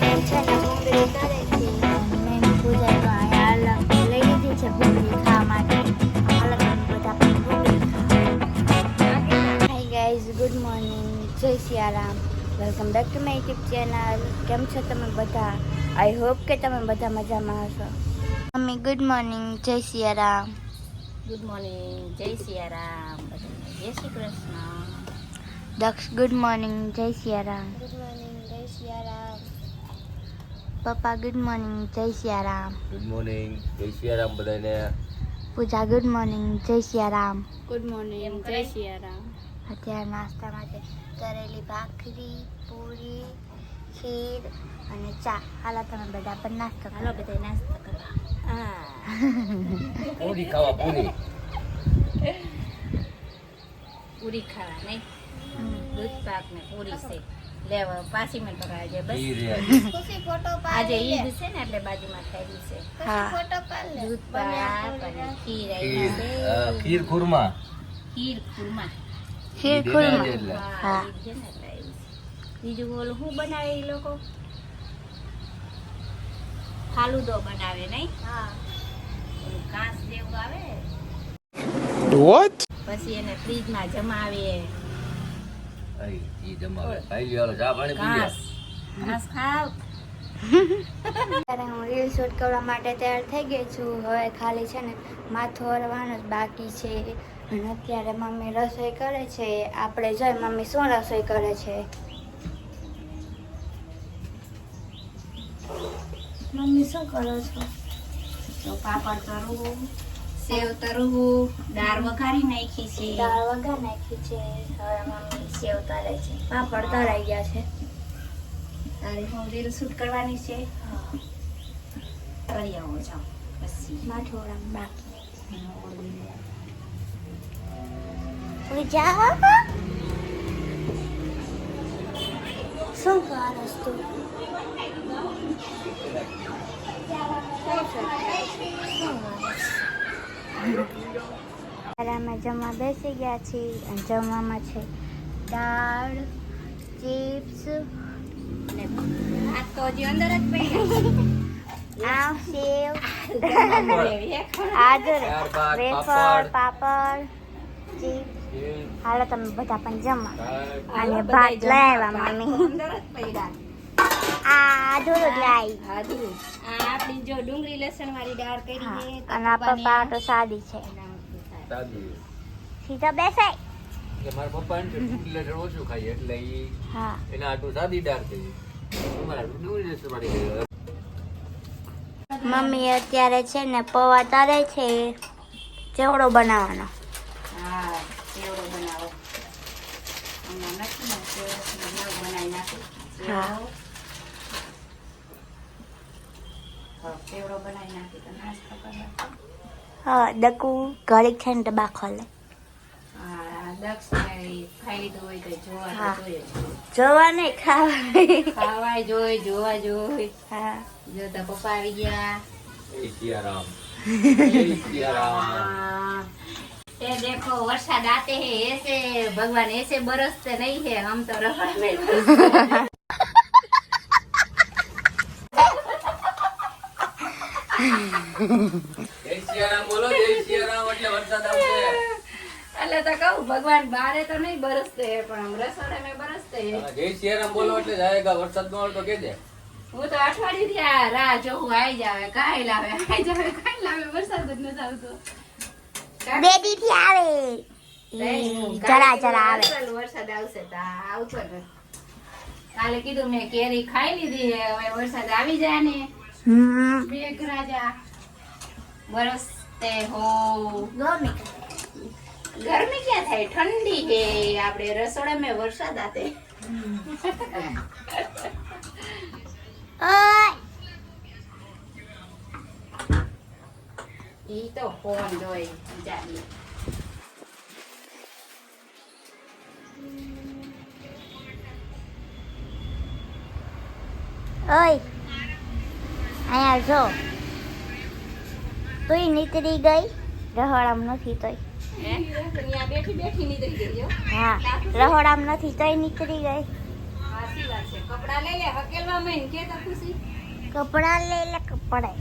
Good morning Jai Siyaram welcome back to my YouTube channel કેમ છો તમે બધા? આઈ હોપ કે તમે બધા મજામાં હશો. Mummy good morning Jai Siyaram good morning Jai Siyaram Jai Shri Krishna. Daksh good morning Jai Siyaram good morning Jai Siyaram પપ્પા good morning Jai Siyaram. Good morning Jai Siyaram બધાને. પૂજા good morning Jai Siyaram. Good morning Jai Siyaram. અત્યારે નાસ્તા માટે તરેલી ભાખરી પૂરી ખીર અને ચા. હાલો તમે બધા પણ નાસ્તો કરો. હાલો. બધા નાસ્તો કરવા પૂરી ખાવા પૂરી. પૂરી ખાવા નહીં. દૂધ પાક ને પૂરી છે. લેવા પાછી મેં પકડા આજે બસ. ઈ રે. આજે ઈદ છે ને એટલે બાજુમાં થયેલી છે. ફોટો દૂધ પાક અને ખીર આવી છે. ખીર ખુરમા? ખીર ખુરમા. ખીર ખુરમા. હા હા. છે છે. બીજું બોલ શું બનાવે એ લોકો? ફાલુદો બનાવે નહીં હા. કાંસ જેવું આવે. What? પછી એને ફ્રીજમાં જમાવે આઈ, ઈ જમાવે ખાઈ લ્યો ચા પાણી પી લ્યો. ઘાસ. ખાવ. ત્યારે હું રીલ શૂટ કરવા માટે તૈયાર થઈ ગઈ છું. હવે ખાલી છે ને માથું ઓરવાનું જ બાકી છે. અને અત્યારે મમ્મી રસોઈ કરે છે. આપણે જોઈ મમ્મી શું રસોઈ કરે છે. મમ્મી શું કરો છો? તો પાપડ તરવું સેવ તરવું દાળ વઘારી નાખી છે. દાળ વઘાર નાખી છે. હવે મમ્મી સેવ તરે છે. પાપડ તળાઈ ગયા છે. તારે હું રીલ શૂટ કરવાની છે? કરી આવો જાઓ. પછી. ઓરવાનું બાકી પૂજા શું કરસ તું? ત્યારે અમે જમવા બેસી ગયા છીએ અને જમવામાં છે દાળ ચિપ્સ આ તો હજી અંદર જ પડી આ સેવ પાપડ. આ જો વેફર પાપડ. પાપડ ચિપ્સ. હાલો તમે બધા પણ જમવા અને ભાત લઈ આવ્યા મમ્મી. અંદર જ પડ્યા આપણી જો ડુંગળી લસણ વાળી દાળ કરી છે અને આ પપ્પા તો સાદી છે. સાદી. સીધો બેસાય. કે મારા પપ્પા એમ ડુંગળી લસણ ઓછું ખાય એટલે ઈ હા. એના આટલું સાદી દાળ થઈ ડુંગળી લસણ વાળી મમ્મી અત્યારે છે ને પૌવા તારે છે ચેવડો બનાવવાનો. હા બનાવો. હમણાં નથી ને સેવ બનાવી નાખું. હા. સેવ. હા, સેવડો બનાવી નાખી તો નાસ્તો કરવા હા દકુ ઘડીક છે ને ડબ્બા ખોલે હા દક્ષને ઈ ખાઈ લીધું હોય તો જોવા હા. તો જોઈએ જ. જોવા નહીં ખાવા ખાવાય જોઈ જોવા જોઈ હા જોતા પપ્પા આવી ગયા જય સિયારામ જય સિયારામ हाँ, ये देखो वर्षा आते हैं ऐसे भगवान ऐसे बरसते नहीं है हम तो रबड़ में વરસાદ નો તો આવશે કાલે કીધું મેં કેરી ખાઈ લીધી હવે વરસાદ આવી જાય ને. બે રાજા બરસતે હો. ગમે ગરમી ક્યાં થાય? ઠંડી હે. આપણે રસોડા में વરસાદ આતે. ઈ તો ફોન જોઈ બિચારી ઓય. અહીંયા જો તુંય નીકળી ગઈ. રહોડામ નથી તોય. બેઠી બેઠી ગઈ હા. રહોડામ નથી તોય નીકળી ગઈ. કપડા લઈ લે હકેલવા માં કે તો ખુશી. કપડા લે લે કપડા.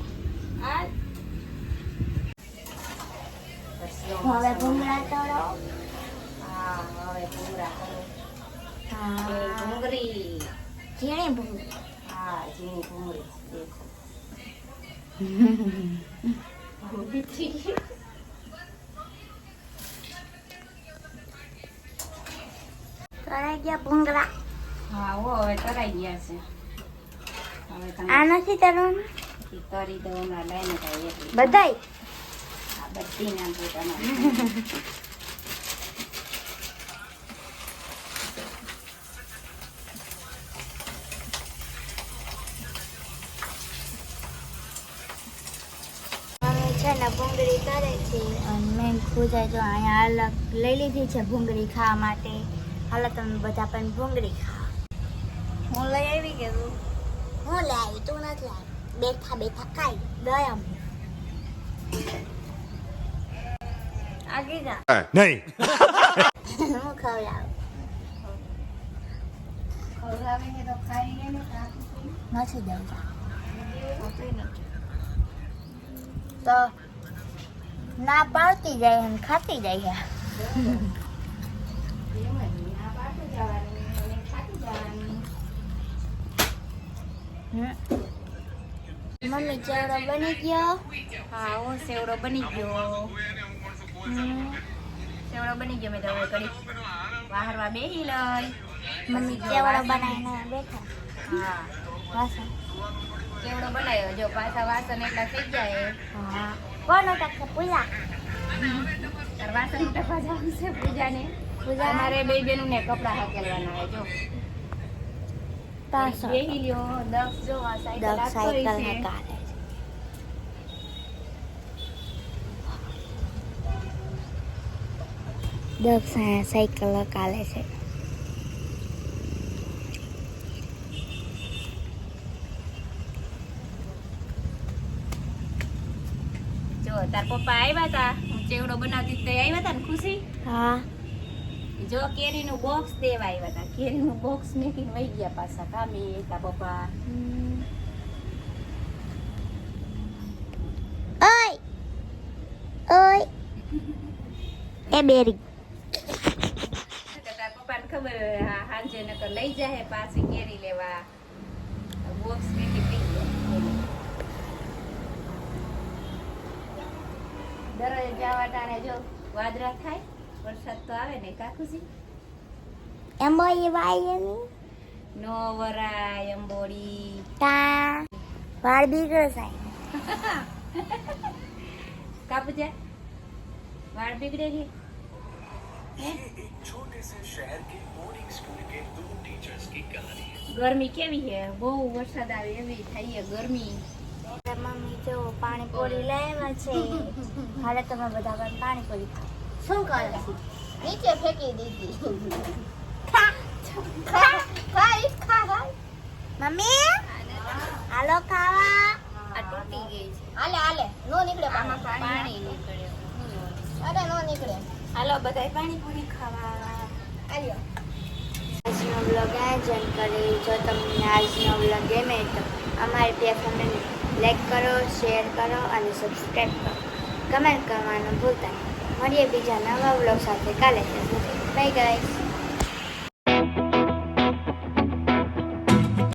હવે ભૂંગળા તળો. હા હવે ભૂંગળા હા. ભૂંગળી. ઝીણી ભૂંગળી. હા ઝીણી ભૂંગળી. દેખો. તળાઈ ગયા ભૂંગળા. હા હો હવે તરાઈ ગયા છે. હવે તમે આ નથી તળવાનું ઈ તરી દઉં હમણાં લઈને બધાય? આ બધી તમારે મમ્મી છે ને ભૂંગળી કરે છે મેં જો અહીંયા અલગ લઈ લીધી છે ભૂંગળી ખાવા માટે. હાલો તમે બધા પણ ભૂંગળી ખાવા હું લઈ આવી કે તું? હું લઈ આવી તું નથી આવી. બેઠા બેઠા ખાઈ ગયા આગી જા. નહીં. હું ખવડાવું? ખવડાવીને તો ખાઈ ને નથી દઉં. તો ના પાડતી જાય અને ખાતી જાય. મમ્મી ચેવડો બની ગયો? હા હું સેવડો બની ગયો. સેવડો બની ગયો મેં તો ઘડી વાહરવા બેહી લઈ. મમ્મી ચેવડો બનાવીને બેઠા. હા. વાસણ. ચેવડો બનાવ્યો? જો પાછા વાસણ એટલા થઈ જાય. હા. કોનો ટકે પૂજા. વાસણ ટપા જવાનું છે પૂજાને. પૂજા અમારે બે બેનું ને કપડા હાકેલવાના હોય જો. બેહી લ્યો દક્ષ જો આ સાયકલ સાયકલ હોય ને છે. કાઢે દગ સાયકલ કાલે છે. તાર પપ્પા આવ્યા હતા હું ચેવડો બનાવતી તે આવ્યા હતા ને ખુશી? હા. જો કેરીનું બોક્સ દેવા આવ્યા હતા કેરીનું બોક્સ મેકીને વહી ગયા પાછા કામી તા પપ્પા. ઓય! ઓય! એ બેરી. તાર પપ્પાને ખબર હા હાંજે નકર લઈ જાય પાછી કેરી લેવા. બોક્સ મેકી વહી ગયા દરરોજ જવા ટાણે જો વાદળા થાય વરસાદ તો આવે ને કા ખુશી એમ બોય વાયની નો વરાય અંબોડી. તા વાળ કાપુ વાળ બિગડે છે? ગરમી કેવી છે? બહુ વરસાદ આવે એવી થઈ છે ગરમી મમ્મી જો પાણીપુરી લેવા છે. હાલે તમે બધા પણ પાણીપુરી ખાઓ. શું કરો નીચે ફેંકી દીધી. મમ્મી હાલો ખાવા. આ તૂટી ગઈ છે. હાલે હાલે નો નીકળે પાણી. નીકળે. અરે નો નીકળે. હાલો બધાય પાણીપુરી ખાવા. આલ્યો આજનો બ્લોગ કરી જો તમને આજનો બ્લોગ ગમે તો અમારી ત્યાં ફેમિલી લાઈક કરો શેર કરો અને સબસ્ક્રાઈબ કરો. કમેન્ટ કરવાનું ભૂલતા નહીં. મળીએ બીજા નવા બ્લોગ સાથે. કાલે બાય ગાઈસ